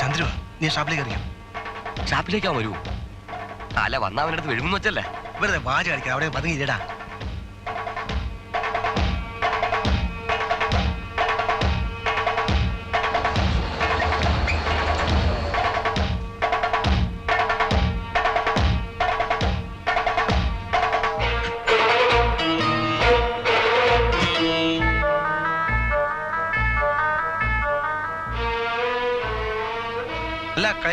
ചന്ദ്രു നീ ഷാപ്പിലേക്ക് അറിയാം ഷാപ്പിലേക്കാ വരൂ. അല്ല വന്ന അവനടുത്ത് വെഴുമെന്ന് വെച്ചല്ലേ? വെറുതെ വാച കളിക്കാം അവിടെ പതുങ്ങിയില്ലടാ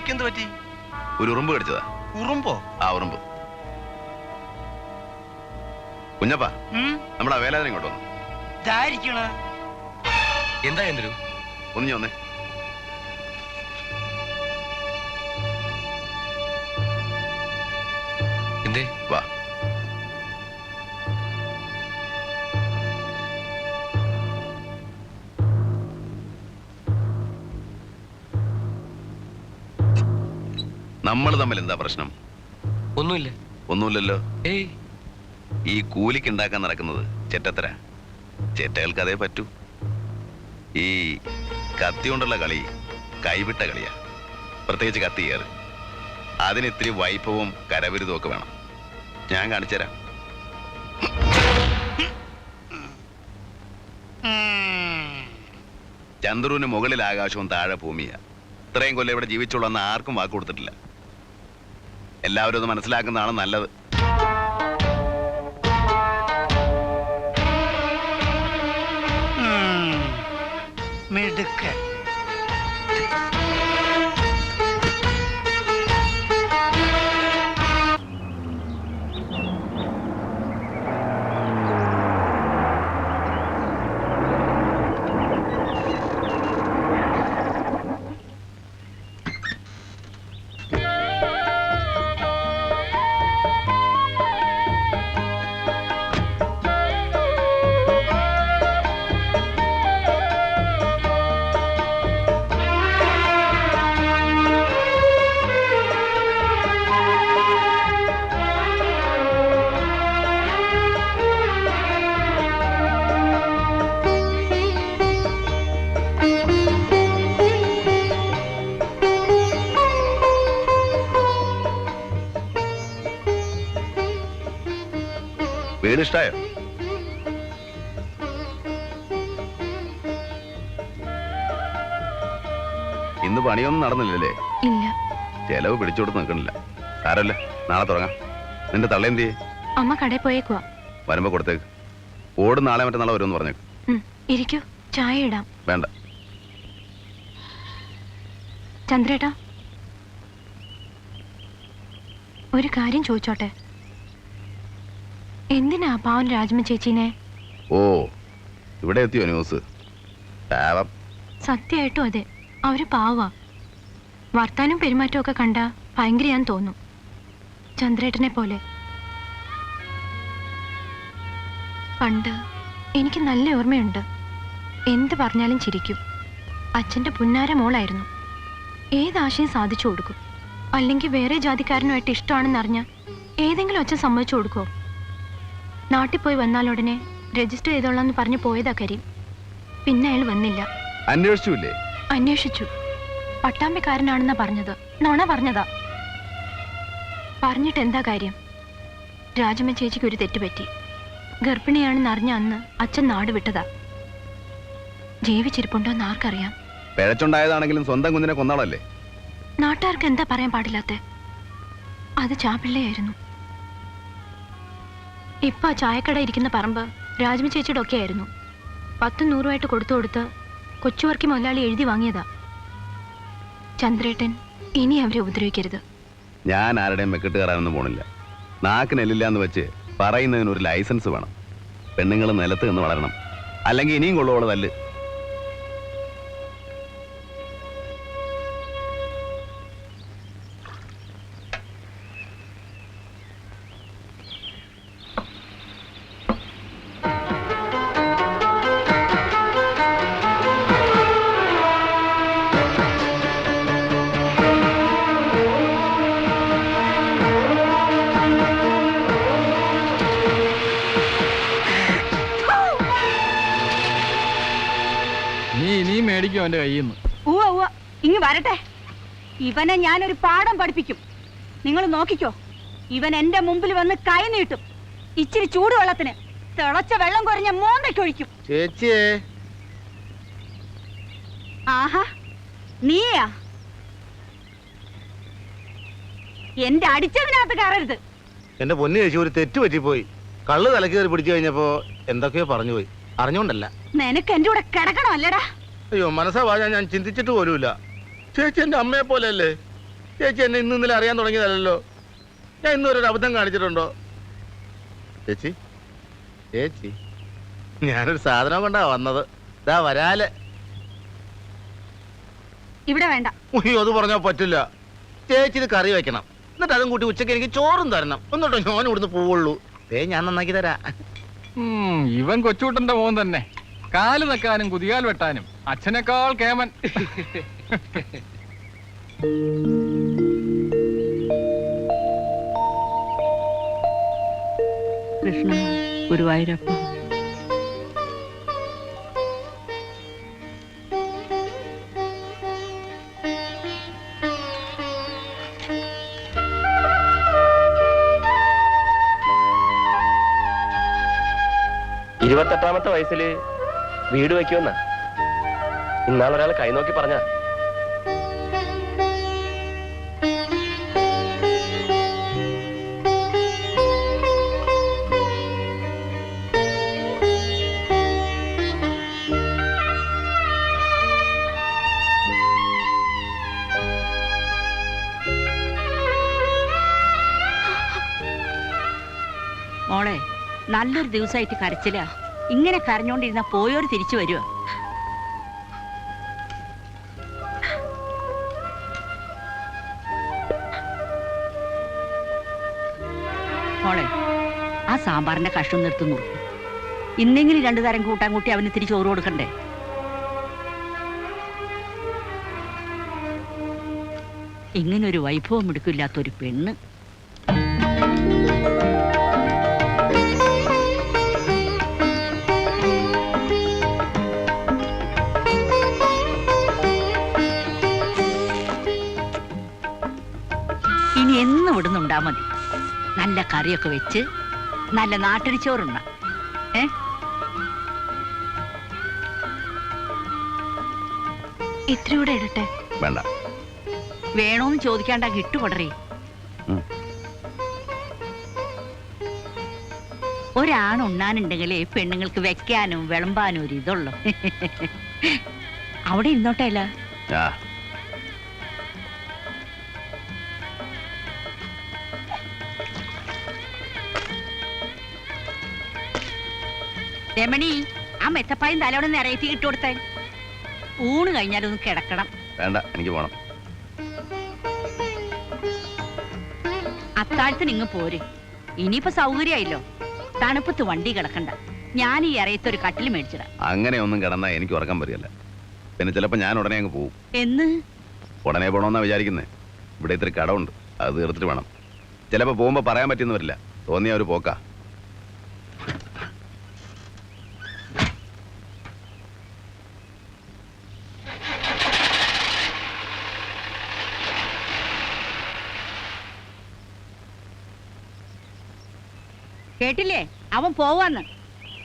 കൈക്കെന്ത് പറ്റി? ഒരു ഉറുമ്പ് കടിച്ചതാ. ഉറുമ്പോ? ആ ഉറുമ്പ്. കുഞ്ഞപ്പ നമ്മുടെ വേലാതിനെ ഇങ്ങോട്ട് വന്നു. ഇതായിരിക്കണ എന്താ എന്തൊരു ഒന്ന് ഞാൻ വന്നേ. എന്തേ? വാ. നമ്മൾ തമ്മിൽ എന്താ പ്രശ്നം? ഒന്നുമില്ല. ഒന്നുമില്ലല്ലോ. ഏയ്. ഈ കൂലിക്ക് ഉണ്ടാക്കാൻ നടക്കുന്നത് ചെറ്റത്തര. ചെറ്റകൾക്ക് അതേ പറ്റൂ. ഈ കത്തി കൊണ്ടുള്ള കളി കൈവിട്ട കളിയാ. പ്രത്യേകിച്ച് കത്തി കയറ്. അതിന് ഇത്തിരി വൈഭവവും കരവിരുതും ഒക്കെ വേണം. ഞാൻ കാണിച്ചുതരാം ചന്ദ്രുവിന് മുകളിൽ ആകാശവും താഴെ ഭൂമിയാ. ഇത്രയും കൊല്ലം ഇവിടെ ജീവിച്ചുള്ളെന്ന് ആർക്കും വാക്ക് കൊടുത്തിട്ടില്ല. എല്ലാവരും അത് മനസ്സിലാക്കുന്നതാണ് നല്ലത്. മിടുക്കൻ. ഇഷ്ടായോ ഇന്ന് പണിയൊന്നും നടന്നില്ലല്ലേ? ഇല്ല. ചെലവ് പിടിച്ചോട്ട് നിൽക്കണില്ല. സാരല്ല നാളെ തുടങ്ങാം. നിന്റെ തള്ളേന്തി അമ്മ കടയിൽ പോയേക്കുവാ. വരുമ്പോ കൊടുത്തേക്ക്. ഓട് നാളെ മറ്റന്നാളെ വരുമെന്ന് പറഞ്ഞേക്ക്. ഇരിക്കൂ. ചായ ഇടാം. വേണ്ട. ചന്ദ്രേട്ടാ. ഒരു കാര്യം ചോദിച്ചോട്ടെ? എന്തിനാ പാവൻ രാജ്മ ചേച്ചീനെ? ഓ ഇവിടെ എത്തിയോ ന്യൂസ്? പാവം. സത്യമായിട്ടും അതെ. അവർ പാവാ. വർത്താനും പെരുമാറ്റവും ഒക്കെ കണ്ട ഭയങ്കരയാൻ തോന്നും. ചന്ദ്രേട്ടനെ പോലെ. പണ്ട് എനിക്ക് നല്ല ഓർമ്മയുണ്ട്. എന്ത് പറഞ്ഞാലും ചിരിക്കും. അച്ഛന്റെ പുന്നാര മോളായിരുന്നു. ഏതാശയം സാധിച്ചു കൊടുക്കും? അല്ലെങ്കിൽ വേറെ ജാതിക്കാരനുമായിട്ട് ഇഷ്ടമാണെന്നറിഞ്ഞ ഏതെങ്കിലും അച്ഛൻ സമ്മതിച്ചു കൊടുക്കോ നാട്ടിൽ പോയി വന്നാലുടനെ രജിസ്റ്റർ ചെയ്തോളാന്ന് പറഞ്ഞു പോയതാ കരീം. പിന്നെ അയാൾ വന്നില്ല. അന്വേഷിച്ചില്ലേ? അന്വേഷിച്ചു. പട്ടാമ്പിക്കാരനാണെന്നാ പറഞ്ഞത്. നോണ പറഞ്ഞതാ. പറഞ്ഞിട്ട് എന്താ കാര്യം? രാജമ്മ ചേച്ചിക്ക് ഒരു തെറ്റുപറ്റി ഗർഭിണിയാണെന്ന് അറിഞ്ഞ അന്ന് അച്ഛൻ നാട് വിട്ടതാ. ജീവിച്ചിരിപ്പുണ്ടോന്ന് ആർക്കറിയാം. പിഴച്ചുണ്ടായതാണെങ്കിലും സ്വന്തം കുഞ്ഞിനെ കൊന്നാളല്ലേ നാട്ടുകാർക്ക് എന്താ പറയാൻ പാടില്ലാത്തെ? അത് ചാപ്പിള്ളയായിരുന്നു ഇപ്പൊ ആ ചായക്കട ഇരിക്കുന്ന പറമ്പ് രാജ്മി ചേച്ചിയുടെ ഒക്കെ ആയിരുന്നു. പത്തും നൂറുമായിട്ട് കൊടുത്തു കൊടുത്ത് കൊച്ചുവർക്കി മുതലാളി എഴുതി വാങ്ങിയതാ. ചന്ദ്രേട്ടൻ ഇനി അവരെ ഉപദ്രവിക്കരുത്. ഞാൻ ആരുടെയും മെക്കിട്ട് കയറാനൊന്നും പോണില്ല. നാക്കിനെല്ലില്ല എന്ന് വെച്ച് പറയുന്നതിന് ഒരു ലൈസൻസ് വേണം. പെണ്ണുങ്ങൾ നിലത്ത് നിന്ന് വളരണം. അല്ലെങ്കിൽ ഇനിയും കൊള്ളുവോൾ അവന്റെ കയ്യിൽ നിന്ന് ഉവ്വ ഉവ്വ. ഇങ്ങ് വരട്ടെ. ഇവനെ ഞാനൊരു പാഠം പഠിപ്പിക്കും. നിങ്ങൾ നോക്കിക്കോ. ഇവൻ എന്റെ മുമ്പിൽ വന്ന് കൈ നീട്ടും. ഇച്ചിരി ചൂടുവെള്ളത്തിന് തിളച്ച വെള്ളം കുറഞ്ഞ മൂന്നൊഴിക്കും ചേച്ചിയേ. ആഹാ നീയാ? എന്റെ അടിച്ചതിനകത്ത് കയറരുത്. എന്റെ പൊന്നു ചേച്ചി ഒരു തെറ്റ് പറ്റിപ്പോയി. കള്ള് തലക്കേറി പിടിച്ചു കഴിഞ്ഞപ്പോ എന്തൊക്കെയോ പറഞ്ഞു പോയി അറിഞ്ഞോണ്ടല്ല. നിനക്ക് എന്റെ കൂടെ കിടക്കണം അല്ലടാ അയ്യോ മനസ്സാ വാഴ ഞാൻ ചിന്തിച്ചിട്ട് പോലുമില്ല. ചേച്ചി എന്റെ അമ്മയെ പോലെയല്ലേ? ചേച്ചി എന്നെ ഇന്ന് ഇന്നലെ അറിയാൻ തുടങ്ങിയതല്ലോ ഞാൻ ഇന്നും ഒരു അബദ്ധം കാണിച്ചിട്ടുണ്ടോ? ചേച്ചി ചേച്ചി ഞാനൊരു സാധനം കൊണ്ടാ വന്നത്. ഇതാ വരാലെ. ഇവിടെ വേണ്ട. അയ്യോ അത് പറഞ്ഞാ പറ്റില്ല. ചേച്ചി ഇത് കറി വെക്കണം. എന്നിട്ട് അതും കൂട്ടി ഉച്ചയ്ക്ക് എനിക്ക് ചോറും തരണം. എന്നിട്ടോ ഞാൻ ഇവിടുന്ന് പോവുള്ളൂ. ഏ ഞാൻ നന്നാക്കി തരാം. ഇവൻ കൊച്ചുകൂട്ടന്റെ മോൻ തന്നെ. കാൽ നക്കാനും കുതികാൽ വെട്ടാനും. അച്ഛനേക്കാൾ കേമൻ. കൃഷ്ണ ഗുരുവായൂരപ്പ. ഇരുപത്തെട്ടാമത്തെ വയസ്സിൽ വീട് ഇന്നാളൊരാൾ കൈ നോക്കി പറഞ്ഞ. നല്ലൊരു ദിവസമായിട്ട് കരച്ചില്ല ഇങ്ങനെ കരഞ്ഞോണ്ടിരുന്ന പോയോര് തിരിച്ചു വരുമോ ആ സാമ്പാറിന്റെ കഷ്ണം നിർത്തുന്നു ഇന്നെങ്കിലും രണ്ടു തരം കൂട്ടാൻ കൂട്ടി അവന് തിരിച്ചു ചോറ് കൊടുക്കണ്ടേ? ഇങ്ങനൊരു വൈഭവം എടുക്കില്ലാത്തൊരു പെണ്ണ്. എന്നും ഇവിടുന്നുണ്ടാ മതി. നല്ല കറിയൊക്കെ വെച്ച് നല്ല നാട്ടരിച്ചോറുണ്ട ഏ? ഇത്രയൂടെ ഇടട്ടെ? വേണ്ട. വേണോന്ന് ചോദിക്കാണ്ട കിട്ടുപടറേ ഒരാണ് ഒരാണുണ്ണാനുണ്ടെങ്കിലേ പെണ്ണുങ്ങൾക്ക് വെക്കാനും വിളമ്പാനും ഒരു ഇതുള്ളു. അവിടെ ഇരുന്നോട്ടെ രമണി ആ മെത്തപ്പായും തലോടെ നിറയത്തി ഇട്ടുകൊടുത്തേ ഊണ് കഴിഞ്ഞാലൊന്ന് കിടക്കണം. വേണ്ട എനിക്ക് പോണം. അത്താഴത്തിന് ഇങ്ങ് പോര്. ഇനിയിപ്പോ സൗകര്യമായില്ലോ. തണുപ്പത്ത് വണ്ടി കിടക്കണ്ട. ഞാൻ ഈ ഇറയത്തൊരു കട്ടിൽ മേടിച്ചിടാം. അങ്ങനെ ഒന്നും കിടന്നാ എനിക്ക് ഉറക്കം വരികയല്ല. പിന്നെ ചിലപ്പോ ഞാൻ ഉടനെ അങ്ങ് പോകും എന്ന്? ഉടനെ പോണോന്നാ വിചാരിക്കുന്നത് ഇവിടെ ഇത്തിരി കടമുണ്ട് അത് തീർത്തിട്ട് വേണം. ചിലപ്പോ പോകുമ്പോ പറയാൻ പറ്റിയെന്ന് വരില്ല. തോന്നിയ ഒരു പോക്കാ. കേട്ടില്ലേ? അവൻ പോവാന്ന്.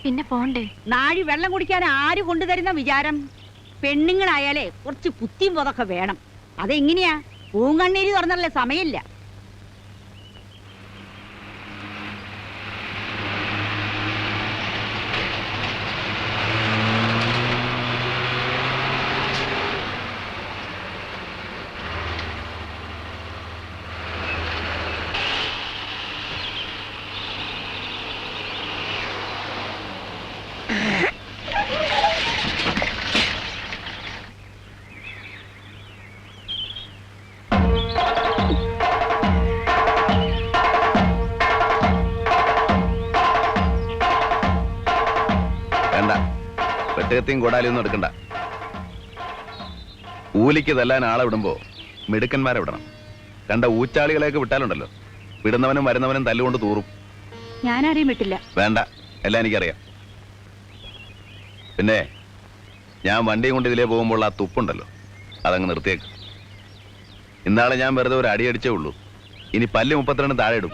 പിന്നെ പോണ്ടേ? നാഴി വെള്ളം കുടിക്കാൻ ആര് കൊണ്ടുതരുന്ന വിചാരം? പെണ്ണുങ്ങളായാലേ കുറച്ച് പുത്തിയും പോതൊക്കെ വേണം. അതെങ്ങനെയാ? പൂങ്കണ്ണീര് തുറന്നല്ലേ സമയമില്ല. വെട്ടുകത്തിയും കൊടാലിയൊന്നും എടുക്കണ്ട. കൂലിക്ക് തല്ലാൻ ആളെ വിടുമ്പോ മിടുക്കന്മാരെ വിടണം. കണ്ട ഊച്ചാളികളെയൊക്കെ വിട്ടാലുണ്ടല്ലോ. വിടുന്നവനും വരുന്നവനും തല്ലുകൊണ്ട് തൂറും. ഞാനാരെയും വിട്ടില്ല. വേണ്ട എല്ലാം എനിക്കറിയാം. പിന്നെ ഞാൻ വണ്ടിയും കൊണ്ട് ഇതിലേ പോകുമ്പോൾ ആ തുപ്പുണ്ടല്ലോ അതങ്ങ് നിർത്തിയേക്ക്. ഇന്നാളെ ഞാൻ വെറുതെ ഒരു അടിയടിച്ചേ ഉള്ളൂ. ഇനി പല്ല് മുപ്പത്തിരണ്ട് താഴെ ഇടും.